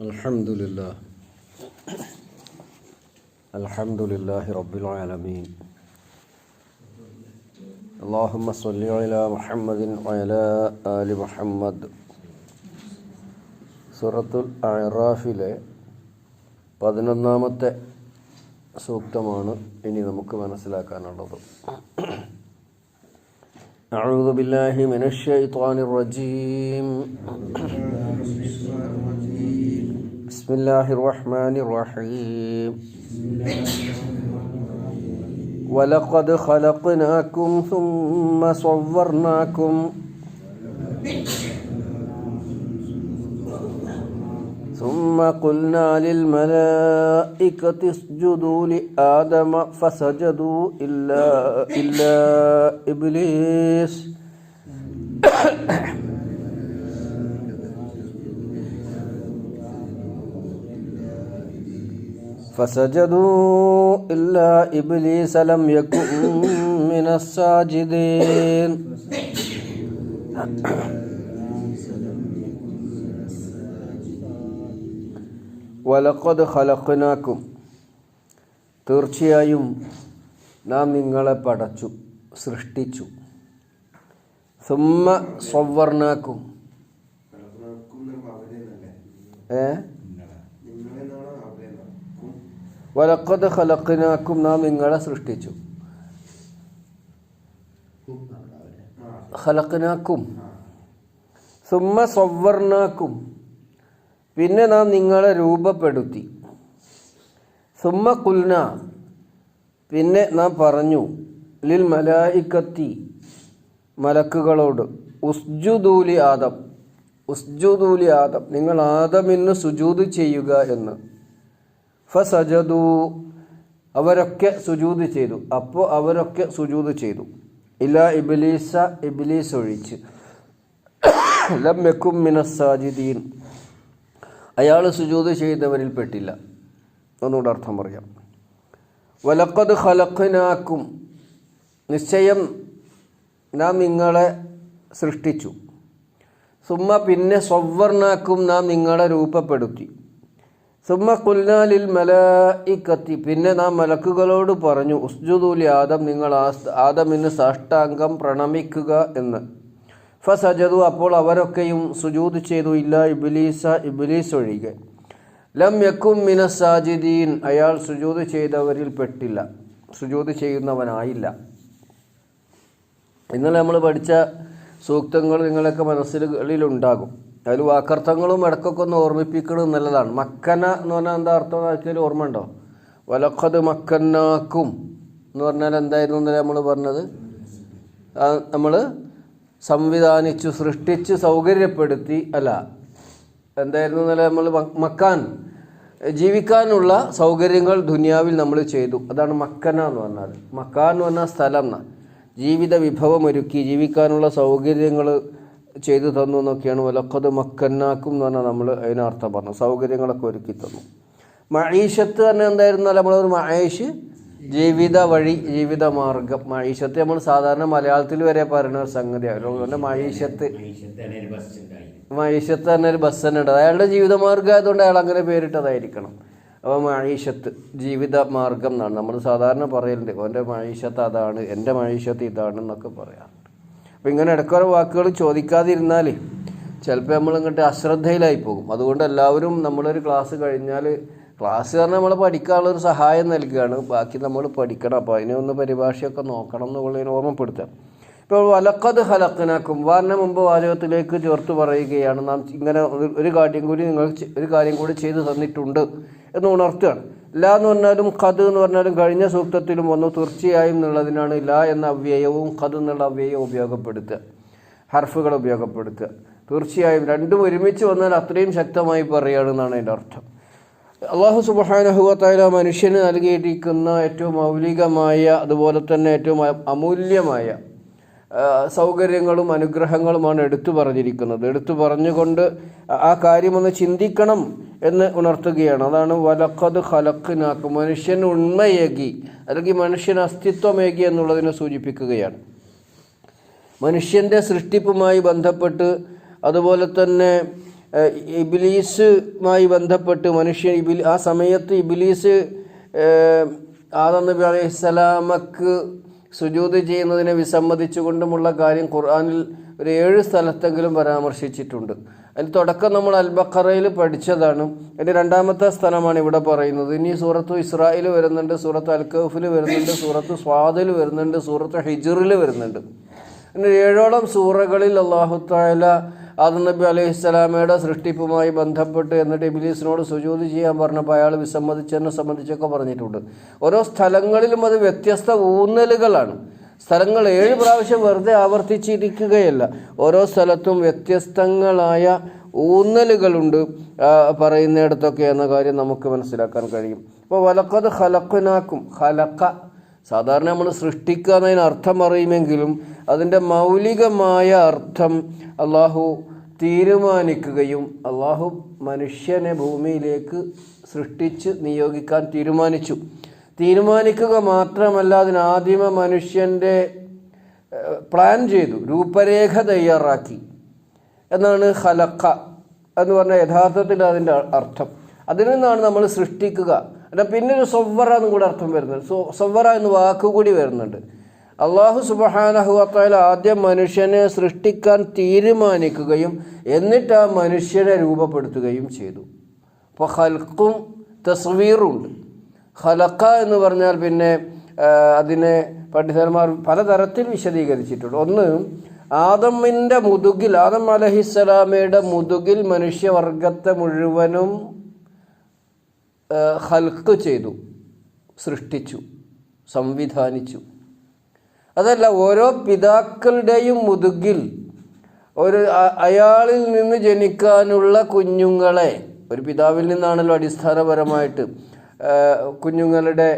الحمد لله الحمد لله رب العالمين اللهم صل على محمد وعلى آل محمد സൂറത്തുൽ അറാഫിലെ പതിനൊന്നാമത്തെ സൂക്തമാണ് ഇനി നമുക്ക് മനസ്സിലാക്കാനുള്ളത് أعوذ بالله من الشيطان الرجيم بسم الله الرحمن الرحيم. ولقد خلقناكم ثم صورناكم. ثم قلنا للملائكة اسجدوا لآدم فسجدوا إلا إلا إبليس. فسجدوا إلا إبليس لم يكن من الساجدين വലക്കത് ഖലഖനാക്കും തീർച്ചയായും നാം നിങ്ങളെ പടച്ചു സൃഷ്ടിച്ചു സുമ്മ സ്വവർണാക്കും ഏ വലക്കത് ഹലക്കിനാക്കും നാം നിങ്ങളെ സൃഷ്ടിച്ചു. ഹലക്കനാക്കും സുമ്മ സ്വവർണാക്കും പിന്നെ നാം നിങ്ങളെ രൂപപ്പെടുത്തി. സുമ്മ കുൽന. പിന്നെ നാം പറഞ്ഞു ലിൽ മലായിക്കത്തി മലക്കുകളോട് ഉസ്ജുദൂലി ആദം ഉസ്ജുദൂലി ആദം നിങ്ങൾ ആദമിന് സുജൂത് ചെയ്യുക എന്ന്. ഫസജദു അവരൊക്കെ സുജൂത് ചെയ്തു. അപ്പോൾ അവരൊക്കെ സുജൂത് ചെയ്തു. ഇല്ല ഇബിലീസ ഇബിലീസ് ഒഴിച്ച്. ലം യക്കും മിനസാജിദീൻ അയാൾ സുജൂത് ചെയ്തവരിൽ പെട്ടില്ല. ഒന്നുകൂടെ അർത്ഥം പറയാം. വലക്കത് ഹലക്കനാക്കും നിശ്ചയം നാം നിങ്ങളെ സൃഷ്ടിച്ചു. സുമ്മ പിന്നെ സ്വവർണാക്കും നാം നിങ്ങളെ രൂപപ്പെടുത്തി. സുമ്മ പിന്നെ നാം മലക്കുകളോട് പറഞ്ഞു ഉസ്ജുദൂലി ആദം നിങ്ങൾ ആദമിന് സാഷ്ടാംഗം പ്രണമിക്കുക എന്ന്. ഫസജതു അപ്പോൾ അവരൊക്കെയും സുജൂത് ചെയ്തു ഇല്ല ഇബിലീസ ഇബിലീസ് ഒഴികെ. ലം യക്കും മിന സാജിദീൻ അയാൾ സുജൂത് ചെയ്തവരിൽ പെട്ടില്ല. സുജൂത് ചെയ്യുന്നവനായില്ല. ഇന്നലെ നമ്മൾ പഠിച്ച സൂക്തങ്ങൾ നിങ്ങളൊക്കെ മനസ്സിലുണ്ടാകും അതിൽ വാക്കർത്ഥങ്ങളും ഇടക്കൊക്കെ ഒന്ന് ഓർമ്മിപ്പിക്കണം എന്നുള്ളതാണ് മക്കന എന്ന് പറഞ്ഞാൽ എന്താ അർത്ഥം എന്ന് വെച്ചാൽ ഓർമ്മ ഉണ്ടോ? വലക്കത് മക്കന്നാക്കും എന്ന് പറഞ്ഞാൽ എന്തായിരുന്നു എന്നല്ലേ നമ്മൾ പറഞ്ഞത്? നമ്മൾ സംവിധാനിച്ചു സൃഷ്ടിച്ച് സൗകര്യപ്പെടുത്തി അല്ല എന്തായിരുന്നു ഇന്നലെ നമ്മൾ മക്കാൻ ജീവിക്കാനുള്ള സൗകര്യങ്ങൾ ദുനിയാവിൽ നമ്മൾ ചെയ്തു. അതാണ് മക്കന എന്ന് പറഞ്ഞാൽ മക്കാൻ എന്ന് പറഞ്ഞാൽ സ്ഥലം ജീവിത വിഭവം ഒരുക്കി ജീവിക്കാനുള്ള സൗകര്യങ്ങൾ ചെയ്തു തന്നു എന്നൊക്കെയാണ് വലക്കത് മക്കന്നാക്കും എന്ന് പറഞ്ഞാൽ നമ്മൾ അതിനർത്ഥം പറഞ്ഞു സൗകര്യങ്ങളൊക്കെ ഒരുക്കി തന്നു. മഴീഷത്ത് തന്നെ എന്തായിരുന്നാൽ നമ്മളൊരു മഹേഷ് ജീവിത വഴി ജീവിത മാർഗം മഴീഷത്ത് നമ്മൾ സാധാരണ മലയാളത്തിൽ വരെ പറയുന്ന ഒരു സംഗതിയാണ്. മഴീഷത്ത് മഴീഷത്ത് തന്നെ ഒരു ബസ് തന്നെ ഉണ്ട്. അയാളുടെ ജീവിത മാർഗം ആയതുകൊണ്ട് അയാൾ അങ്ങനെ പേരിട്ടതായിരിക്കണം. അപ്പോൾ മഴീഷത്ത് ജീവിത മാർഗം എന്നാണ്. നമ്മൾ സാധാരണ പറയലുണ്ട് അവന്റെ മഴീഷത്ത് അതാണ് എന്റെ മഴീഷത്ത് ഇതാണ് എന്നൊക്കെ പറയാറുണ്ട് അപ്പോൾ ഇങ്ങനെ ഇടക്കുറ വാക്കുകൾ ചോദിക്കാതിരുന്നാൽ ചിലപ്പോൾ നമ്മൾ ഇങ്ങോട്ട് അശ്രദ്ധയിലായി പോകും. അതുകൊണ്ട് എല്ലാവരും നമ്മളൊരു ക്ലാസ് കഴിഞ്ഞാൽ ക്ലാസ് കാരണം നമ്മൾ പഠിക്കാനുള്ള ഒരു സഹായം നൽകുകയാണ് ബാക്കി നമ്മൾ പഠിക്കണം. അപ്പോൾ അതിനെ ഒന്ന് പരിഭാഷയൊക്കെ നോക്കണം എന്നുള്ളതിന് ഓർമ്മപ്പെടുത്താം ഇപ്പോൾ വലക്കത് ഹലക്കനാക്കും വാറിന് മുമ്പ് വാചകത്തിലേക്ക് ചേർത്ത് പറയുകയാണ്. നാം ഇങ്ങനെ ഒരു കാര്യം കൂടി നിങ്ങൾ ഒരു കാര്യം കൂടി ചെയ്തു തന്നിട്ടുണ്ട്. എന്ന് ഉണർത്തുകയാണ്. ലാ എന്ന് പറഞ്ഞാലും ഖദ് എന്ന് പറഞ്ഞാലും കഴിഞ്ഞ സൂക്തത്തിലും വന്നു. തീർച്ചയായും എന്നുള്ളതിനാണ് ലാ എന്ന അവ്യയവും ഖദ് എന്നുള്ള അവ്യയവും ഉപയോഗപ്പെടുത്തുക. ഹർഫുകൾ ഉപയോഗപ്പെടുത്തുക. തീർച്ചയായും രണ്ടും ഒരുമിച്ച് വന്നാൽ അത്രയും ശക്തമായി പറയുകയാണെന്നാണ് അതിന്റെ അർത്ഥം. അള്ളാഹു സുബാനഹുവത്തായ മനുഷ്യന് നൽകിയിരിക്കുന്ന ഏറ്റവും മൗലികമായ അതുപോലെ തന്നെ ഏറ്റവും അമൂല്യമായ സൗകര്യങ്ങളും അനുഗ്രഹങ്ങളുമാണ് എടുത്തു പറഞ്ഞിരിക്കുന്നത്. എടുത്തു പറഞ്ഞുകൊണ്ട് ആ കാര്യമൊന്ന് ചിന്തിക്കണം എന്ന് ഉണർത്തുകയാണ്. അതാണ് വലക്കത് ഹലക്കിനാക്ക് മനുഷ്യൻ ഉണ്മയേകി അല്ലെങ്കിൽ മനുഷ്യൻ അസ്തിത്വമേകി എന്നുള്ളതിനെ സൂചിപ്പിക്കുകയാണ്. മനുഷ്യന്റെ സൃഷ്ടിപ്പുമായി ബന്ധപ്പെട്ട് അതുപോലെ തന്നെ ഇബിലീസുമായി ബന്ധപ്പെട്ട് മനുഷ്യൻ ഇബിലി ആ സമയത്ത് ഇബിലീസ് ആദം നബി അലൈഹി സ്വലാമക്ക് സുജൂത് ചെയ്യുന്നതിനെ വിസമ്മതിച്ചുകൊണ്ടുമുള്ള കാര്യം ഖുർആാനിൽ ഒരു ഏഴ് സ്ഥലത്തെങ്കിലും പരാമർശിച്ചിട്ടുണ്ട്. അതിൽ തുടക്കം നമ്മൾ അൽബക്കറയിൽ പഠിച്ചതാണ്. അതിന്റെ രണ്ടാമത്തെ സ്ഥലമാണ് ഇവിടെ പറയുന്നത്. ഇനി സൂറത്തു ഇസ്രായേൽ വരുന്നുണ്ട് സൂറത്ത് അൽക്കഫിൽ വരുന്നുണ്ട് സൂറത്ത് സ്വാദിൽ വരുന്നുണ്ട് സൂറത്ത് ഹിജറിൽ വരുന്നുണ്ട്. അങ്ങനെ ഏഴോളം സൂറകളിൽ അള്ളാഹു താല ആദം നബി അലൈഹി സ്വലാമയുടെ സൃഷ്ടിപ്പുമായി ബന്ധപ്പെട്ട് എന്നിട്ട് ഇബിലീസിനോട് സുജൂതി ചെയ്യാൻ പറഞ്ഞപ്പോൾ അയാൾ വിസമ്മതിച്ചതിനെ സംബന്ധിച്ചൊക്കെ പറഞ്ഞിട്ടുണ്ട്. ഓരോ സ്ഥലങ്ങളിലും അത് വ്യത്യസ്ത ഊന്നലുകളാണ്. സ്ഥലങ്ങൾ ഏഴ് പ്രാവശ്യം വെറുതെ ആവർത്തിച്ചിരിക്കുകയല്ല. ഓരോ സ്ഥലത്തും വ്യത്യസ്തങ്ങളായ ഊന്നലുകളുണ്ട് പറയുന്നിടത്തൊക്കെ എന്ന കാര്യം നമുക്ക് മനസ്സിലാക്കാൻ കഴിയും. അപ്പോൾ വലക്കത് ഹലക്കുനാക്കും ഹലക്ക സാധാരണ നമ്മൾ സൃഷ്ടിക്കുക എന്നതിന് അർത്ഥം അറിയുമെങ്കിലും അതിന്റെ മൗലികമായ അർത്ഥം അള്ളാഹു തീരുമാനിക്കുകയും അള്ളാഹു മനുഷ്യനെ ഭൂമിയിലേക്ക് സൃഷ്ടിച്ച് നിയോഗിക്കാൻ തീരുമാനിച്ചു. തീരുമാനിക്കുക മാത്രമല്ല അതിന് ആദിമ മനുഷ്യന്റെ പ്ലാൻ ചെയ്തു രൂപരേഖ തയ്യാറാക്കി. എന്നാണ് ഹലക്ക എന്ന് പറഞ്ഞ യഥാർത്ഥത്തിൽ അതിന്റെ അർത്ഥം. അതിൽ നിന്നാണ് നമ്മൾ സൃഷ്ടിക്കുക. എന്നാൽ പിന്നെ ഒരു സൊവ്വറ എന്നും കൂടെ അർത്ഥം വരുന്നുണ്ട് സൊ സൊവ്വറ എന്ന് വാക്കുകൂടി വരുന്നുണ്ട്. അള്ളാഹു സുബഹാനഹുവത്തായ ആദ്യം മനുഷ്യനെ സൃഷ്ടിക്കാൻ തീരുമാനിക്കുകയും എന്നിട്ട് ആ മനുഷ്യനെ രൂപപ്പെടുത്തുകയും ചെയ്തു. അപ്പോൾ ഹൽക്കും തസ്വീറുണ്ട്. ഹലക്ക എന്ന് പറഞ്ഞാൽ പിന്നെ അതിനെ പണ്ഡിതന്മാർ പലതരത്തിൽ വിശദീകരിച്ചിട്ടുണ്ട്. ഒന്ന് ആദമിന്റെ മുതുകിൽ ആദം അലഹിസ്സലാമയുടെ മുതുകിൽ മനുഷ്യവർഗത്തെ മുഴുവനും ഹൽക്ക് ചെയ്തു സൃഷ്ടിച്ചു സംവിധാനിച്ചു. അതല്ല ഓരോ പിതാക്കളുടെയും മുതുകിൽ ഒരു അയാളിൽ നിന്ന് ജനിക്കാനുള്ള കുഞ്ഞുങ്ങളെ ഒരു പിതാവിൽ നിന്നാണല്ലോ അടിസ്ഥാനപരമായിട്ട് കുഞ്ഞുങ്ങളുടെ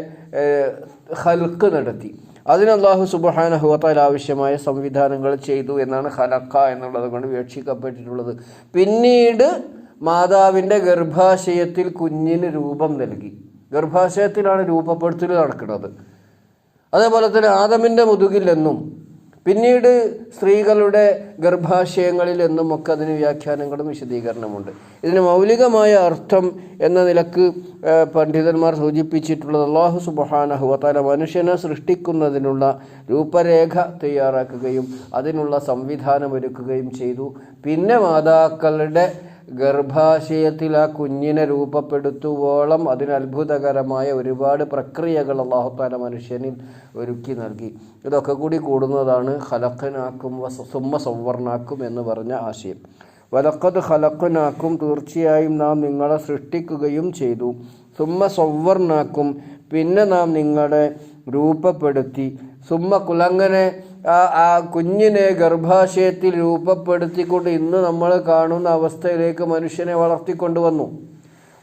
ഹൽക്ക് നടത്തി. അതിന് അള്ളാഹു സുബഹാനഹുവത്താൽ ആവശ്യമായ സംവിധാനങ്ങൾ ചെയ്തു എന്നാണ് ഹലക്ക എന്നുള്ളത് കൊണ്ട് വീക്ഷിക്കപ്പെട്ടിട്ടുള്ളത് പിന്നീട് മാതാവിന്റെ ഗർഭാശയത്തിൽ കുഞ്ഞിന് രൂപം നൽകി. ഗർഭാശയത്തിലാണ് രൂപപ്പെടുത്തൽ നടക്കുന്നത്. അതേപോലെ തന്നെ ആദമിന്റെ മുതുകിലെന്നും പിന്നീട് സ്ത്രീകളുടെ ഗർഭാശയങ്ങളിൽ എന്നും ഒക്കെ അതിന് വ്യാഖ്യാനങ്ങളും വിശദീകരണമുണ്ട്. ഇതിന് മൗലികമായ അർത്ഥം എന്ന നിലയ്ക്ക് പണ്ഡിതന്മാർ സൂചിപ്പിച്ചിട്ടുള്ളത് അള്ളാഹു സുബഹാനഹുവത്താല മനുഷ്യനെ സൃഷ്ടിക്കുന്നതിനുള്ള രൂപരേഖ തയ്യാറാക്കുകയും അതിനുള്ള സംവിധാനം ഒരുക്കുകയും ചെയ്തു. പിന്നെ മാതാക്കളുടെ ഗർഭാശയത്തിൽ ആ കുഞ്ഞിനെ രൂപപ്പെടുത്തുവോളം അതിന് അത്ഭുതകരമായ ഒരുപാട് പ്രക്രിയകൾ അള്ളാഹുത്താല മനുഷ്യനിൽ ഒരുക്കി നൽകി. ഇതൊക്കെ കൂടി കൂടുന്നതാണ് ഹലക്കനാക്കും സുമ്മ സൗവർണാക്കും എന്ന് പറഞ്ഞ ആശയം. വലക്കത് ഹലക്കനാക്കും തീർച്ചയായും നാം നിങ്ങളെ സൃഷ്ടിക്കുകയും ചെയ്തു. സുമ്മ സൗവർണാക്കും പിന്നെ നാം നിങ്ങളെ രൂപപ്പെടുത്തി. സുമ്മ കുലങ്ങനെ ആ കുഞ്ഞിനെ ഗർഭാശയത്തിൽ രൂപപ്പെടുത്തിക്കൊണ്ട് ഇന്ന് നമ്മൾ കാണുന്ന അവസ്ഥയിലേക്ക് മനുഷ്യനെ വളർത്തിക്കൊണ്ടുവന്നു.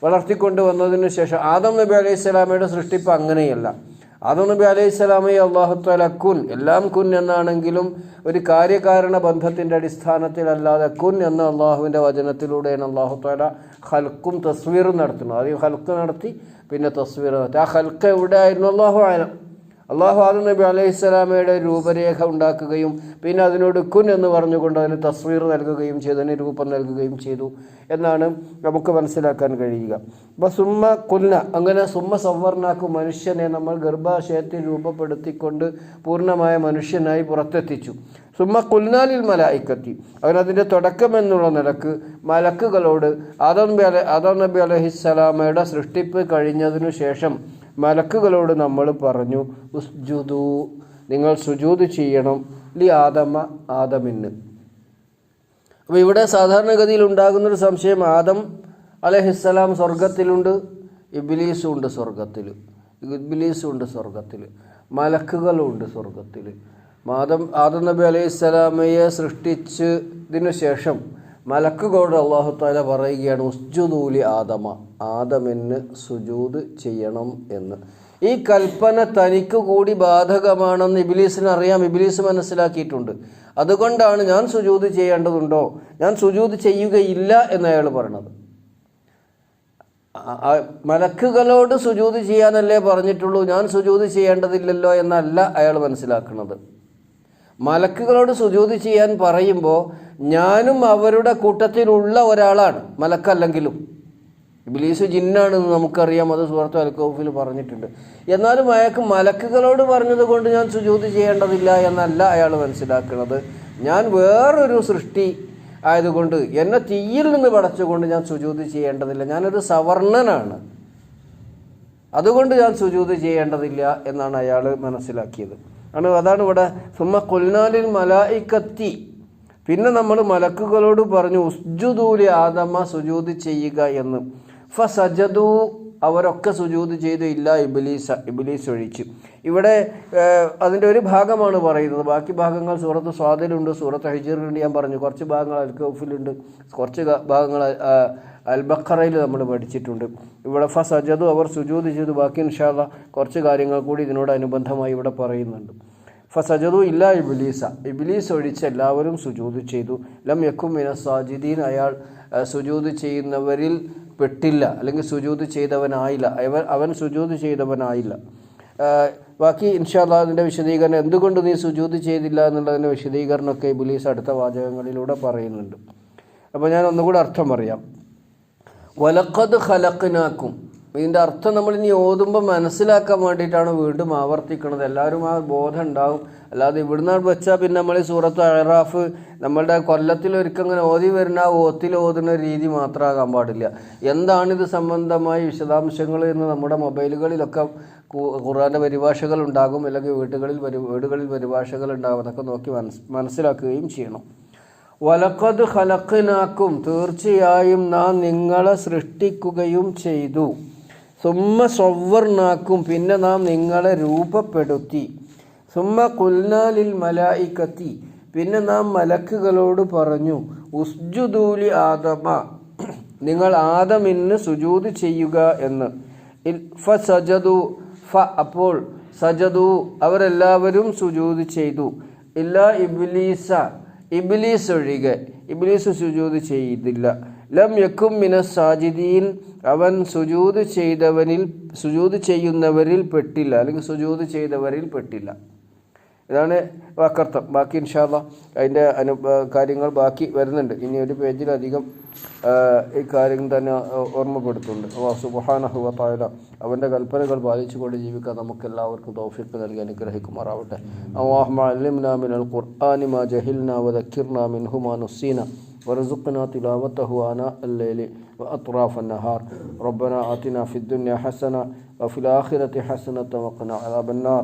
വളർത്തിക്കൊണ്ടുവന്നതിന് ശേഷം ആദം നബി അലൈഹി സ്വലാമയുടെ സൃഷ്ടിപ്പ് അങ്ങനെയല്ല. ആദം നബി അലൈഹി സ്വലാമയെ അള്ളാഹുത്താല കുൻ എല്ലാം കുൻ എന്നാണെങ്കിലും ഒരു കാര്യകാരണ ബന്ധത്തിന്റെ അടിസ്ഥാനത്തിലല്ലാതെ കുൻ എന്ന അള്ളാഹുവിന്റെ വചനത്തിലൂടെയാണ് അള്ളാഹുത്താല ഹൽക്കും തസ്വീറും നടത്തുന്നത്. ആദ്യം ഹൽക്ക് നടത്തി പിന്നെ തസ്വീർ നടത്തി. ആ ഹൽക്ക് എവിടെ ആയിരുന്നു അള്ളാഹു ആലം അള്ളാഹു ആദം നബി അലൈഹി സ്വലാമയുടെ രൂപരേഖ ഉണ്ടാക്കുകയും പിന്നെ അതിനോട് കുൻ എന്ന് പറഞ്ഞുകൊണ്ട് അതിന് തസ്വീർ നൽകുകയും ചെയ്തു അതിന് രൂപം നൽകുകയും ചെയ്തു എന്നാണ് നമുക്ക് മനസ്സിലാക്കാൻ കഴിയുക. അപ്പോൾ സുമ്മ കുന്ന അങ്ങനെ സുമ്മ സവർണാക്കും മനുഷ്യനെ നമ്മൾ ഗർഭാശയത്തിൽ രൂപപ്പെടുത്തിക്കൊണ്ട് പൂർണമായ മനുഷ്യനായി പുറത്തെത്തിച്ചു. സുമ്മ കുൽനാലിൽ മലായിക്കത്തി അവനതിന്റെ തുടക്കം എന്നുള്ള നിലയ്ക്ക് മലക്കുകളോട് ആദം നബി അല ആദം നബി അലഹിസ്സലാമയുടെ സൃഷ്ടിപ്പ് കഴിഞ്ഞതിനു ശേഷം മലക്കുകളോട് നമ്മൾ പറഞ്ഞു ഉസ്ജുദു നിങ്ങൾ സുജൂത് ചെയ്യണം ലി ആദമ ആദമിന്. അപ്പോൾ ഇവിടെ സാധാരണഗതിയിൽ ഉണ്ടാകുന്നൊരു സംശയം ആദം അലഹിസ്സലാം സ്വർഗത്തിലുണ്ട് ഇബിലീസും ഉണ്ട് സ്വർഗത്തിൽ ഇബിലീസും ഉണ്ട് സ്വർഗത്തിൽ മലക്കുകളും ഉണ്ട് സ്വർഗത്തിൽ മാതം ആദം നബി അലൈഹി സ്വലാമയെ സൃഷ്ടിച്ചതിനു ശേഷം മലക്കുകളോട് അള്ളാഹു താല പറയുകയാണ് ഉസ്ജുദൂലി ആദമ. ആദമിന് സുജൂത് ചെയ്യണം എന്ന്. ഈ കൽപ്പന തനിക്ക് കൂടി ബാധകമാണെന്ന് ഇബിലീസിന് അറിയാം ഇബിലീസ് മനസ്സിലാക്കിയിട്ടുണ്ട്. അതുകൊണ്ടാണ് ഞാൻ സുജൂത് ചെയ്യേണ്ടതുണ്ടോ? ഞാൻ സുജൂത് ചെയ്യുകയില്ല എന്ന് അയാൾ പറയണത്. മലക്കുകളോട് സുജൂത് ചെയ്യാനല്ലേ പറഞ്ഞിട്ടുള്ളൂ. ഞാൻ സുജൂത് ചെയ്യേണ്ടതില്ലല്ലോ എന്നല്ല അയാൾ മനസ്സിലാക്കുന്നത് മലക്കുകളോട് സുജൂത് ചെയ്യാൻ പറയുമ്പോൾ ഞാനും അവരുടെ കൂട്ടത്തിലുള്ള ഒരാളാണ്. മലക്കല്ലെങ്കിലും. ഇബിലീസ് ജിന്നാണെന്ന് നമുക്കറിയാം. അത് സുഹൃത്ത് അൽക്കോഫിൽ പറഞ്ഞിട്ടുണ്ട്. എന്നാലും അയാൾക്ക് മലക്കുകളോട് പറഞ്ഞത് കൊണ്ട് ഞാൻ സുജൂത് ചെയ്യേണ്ടതില്ല എന്നല്ല അയാൾ മനസ്സിലാക്കുന്നത്. ഞാൻ വേറൊരു സൃഷ്ടി ആയതുകൊണ്ട് എന്നെ തീയിൽ നിന്ന് പടച്ചുകൊണ്ട് ഞാൻ സുജൂത് ചെയ്യേണ്ടതില്ല. ഞാനൊരു സവർണനാണ്. അതുകൊണ്ട് ഞാൻ സുജൂത് ചെയ്യേണ്ടതില്ല എന്നാണ് അയാൾ മനസ്സിലാക്കിയത്. ആണ്. അതാണ് ഇവിടെ. സുമ കൊൽനാലിൽ മലായിക്കത്തി. പിന്നെ നമ്മൾ മലക്കുകളോട് പറഞ്ഞു ഉസ്ജുദൂലി ആദമ സുജൂത് ചെയ്യുക എന്ന്. ഫ സജദു അവരൊക്കെ സുജൂത് ചെയ്തു ഇല്ല ഇബിലീസ ഇബിലീസ് ഒഴിച്ചു. ഇവിടെ അതിന്റെ ഒരു ഭാഗമാണ് പറയുന്നത്. ബാക്കി ഭാഗങ്ങൾ സൂറത്ത് സ്വാദിലുണ്ട് സൂറത്ത് ഹൈജീറിലുണ്ട് ഞാൻ പറഞ്ഞു. കുറച്ച് ഭാഗങ്ങൾ അൽക്കൗഫിലുണ്ട് കുറച്ച് ഭാഗങ്ങൾ അൽബക്കറയിൽ നമ്മൾ പഠിച്ചിട്ടുണ്ട്. ഇവിടെ ഫ സജദു അവർ സുജൂത് ചെയ്തു. ബാക്കി ഇൻഷാല്ല കുറച്ച് കാര്യങ്ങൾ കൂടി ഇതിനോട് അനുബന്ധമായി ഇവിടെ പറയുന്നുണ്ട്. ഫസജതു ഇല്ല ഇബിലീസ. ഇബിലീസ് ഒഴിച്ച് എല്ലാവരും സുജൂത് ചെയ്തു. ലം യക്കും മിന സാജിദീൻ. അയാൾ സുജൂത് ചെയ്യുന്നവരിൽ പെട്ടില്ല. അല്ലെങ്കിൽ സുജൂത് ചെയ്തവനായില്ല. അവൻ അവൻ സുജൂത് ചെയ്തവനായില്ല. ബാക്കി ഇൻഷാല്ല അതിന്റെ വിശദീകരണം എന്തുകൊണ്ട് നീ സുജൂത് ചെയ്തില്ല എന്നുള്ളതിന്റെ വിശദീകരണമൊക്കെ ഇബിലീസ് അടുത്ത വാചകങ്ങളിലൂടെ പറയുന്നുണ്ട്. അപ്പോൾ ഞാൻ ഒന്നുകൂടെ അർത്ഥം പറയാം. വലക്കത് ഖലക്കിനാക്കും ഇതിന്റെ അർത്ഥം നമ്മൾ ഇനി ഓതുമ്പോൾ മനസ്സിലാക്കാൻ വേണ്ടിയിട്ടാണ് വീണ്ടും ആവർത്തിക്കുന്നത് എല്ലാവരും ആ ബോധം ഉണ്ടാവും. അല്ലാതെ ഇവിടുന്ന് വെച്ചാൽ പിന്നെ നമ്മൾ ഈ സൂറത്ത് അഴറാഫ് നമ്മളുടെ കൊല്ലത്തിലൊരിക്കൽ ഇങ്ങനെ ഓതി വരുന്ന ആ ഓത്തിൽ ഓതുന്ന രീതി മാത്രമാകാൻ പാടില്ല. എന്താണിത് സംബന്ധമായി വിശദാംശങ്ങൾ എന്ന് നമ്മുടെ മൊബൈലുകളിലൊക്കെ ഖുറാന്റെ പരിഭാഷകൾ ഉണ്ടാകും. അല്ലെങ്കിൽ വീടുകളിൽ വീടുകളിൽ പരിഭാഷകൾ ഉണ്ടാകും. അതൊക്കെ നോക്കി മനസ് മനസ്സിലാക്കുകയും ചെയ്യണം. വലക്കത് ഹലക്കനാക്കും തീർച്ചയായും നാം നിങ്ങളെ സൃഷ്ടിക്കുകയും ചെയ്തു. സുമ്മ സൊവർണാക്കും പിന്നെ നാം നിങ്ങളെ രൂപപ്പെടുത്തി. സുമ്മ കുൽനാലിൽ മലായിക്കത്തി. പിന്നെ നാം മലക്കുകളോട് പറഞ്ഞു ഉസ്ജുദൂലി ആദമ. നിങ്ങൾ ആദമിന് സുജൂത് ചെയ്യുക എന്ന്. ഫ സജദു ഫ അപ്പോൾ സജദു അവരെല്ലാവരും സുജൂത് ചെയ്തു. ഇല്ല ഇബ്ലീസ ഇബ്ലീസ് ഒഴികെ. ഇബിലീസ് സുജൂത് ചെയ്തില്ല. ലം യക്കും മിന സാജിദീൻ. അവൻ സുജൂത് ചെയ്തവനിൽ സുജൂത് ചെയ്യുന്നവരിൽ പെട്ടില്ല. അല്ലെങ്കിൽ സുജൂത് ചെയ്തവരിൽ പെട്ടില്ല. ഇതാണ് വാക്കർത്ഥം ബാക്കി ഇൻഷാല്ല അതിൻ്റെ അനു ആ, കാര്യങ്ങൾ ബാക്കി വരുന്നുണ്ട് ഇനി ഒരു പേജിലധികം ആ, ഈ കാര്യം തന്നെ ആ, ഓർമ്മപ്പെടുത്തുന്നുണ്ട് അള്ളാഹു സുബ്ഹാനഹു വ തആല അവൻ്റെ കൽപ്പനകൾ പാലിച്ചുകൊണ്ട് ജീവിക്കാൻ നമുക്ക് എല്ലാവർക്കും തൗഫീഖ് നൽകി അനുഗ്രഹിക്കുമാറാവട്ടെ അള്ളാഹുമ്മ അല്ലിംനാ മിനൽ ഖുർആനി മാ ജഹിൽനാ വദക്കിർനാ മിൻഹു മാ നുസീന وارزقنا تلاوته آناء الليل وأطراف النهار ربنا آتنا في الدنيا حسنة وفي الآخرة حسنة وقنا عذاب النار